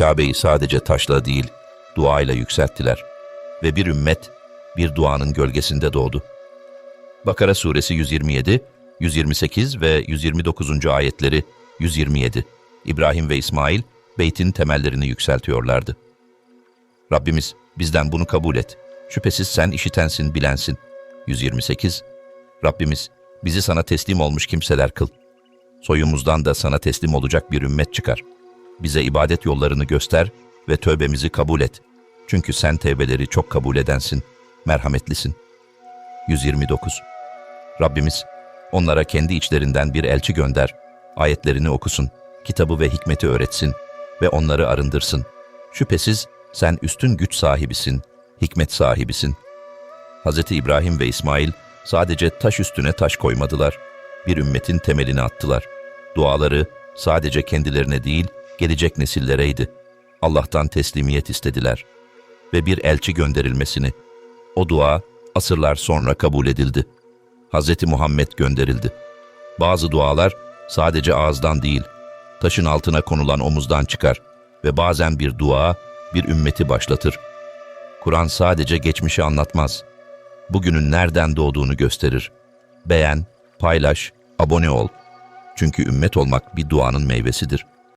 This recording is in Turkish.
Kabe'yi sadece taşla değil, duayla yükselttiler. Ve bir ümmet, bir duanın gölgesinde doğdu. Bakara suresi 127, 128 ve 129. ayetleri 127. İbrahim ve İsmail beytin temellerini yükseltiyorlardı. Rabbimiz bizden bunu kabul et. Şüphesiz sen işitensin, bilensin. 128. Rabbimiz bizi sana teslim olmuş kimseler kıl. Soyumuzdan da sana teslim olacak bir ümmet çıkar. Bize ibadet yollarını göster ve tövbemizi kabul et. Çünkü sen tevbeleri çok kabul edensin, merhametlisin. 129. Rabbimiz onlara kendi içlerinden bir elçi gönder, ayetlerini okusun, kitabı ve hikmeti öğretsin ve onları arındırsın. Şüphesiz sen üstün güç sahibisin, hikmet sahibisin. Hz. İbrahim ve İsmail sadece taş üstüne taş koymadılar. Bir ümmetin temelini attılar. Duaları sadece kendilerine değil, gelecek nesillereydi. Allah'tan teslimiyet istediler ve bir elçi gönderilmesini. O dua asırlar sonra kabul edildi. Hz. Muhammed gönderildi. Bazı dualar sadece ağızdan değil, taşın altına konulan omuzdan çıkar ve bazen bir dua bir ümmeti başlatır. Kur'an sadece geçmişi anlatmaz. Bugünün nereden doğduğunu gösterir. Beğen, paylaş, abone ol. Çünkü ümmet olmak bir duanın meyvesidir.''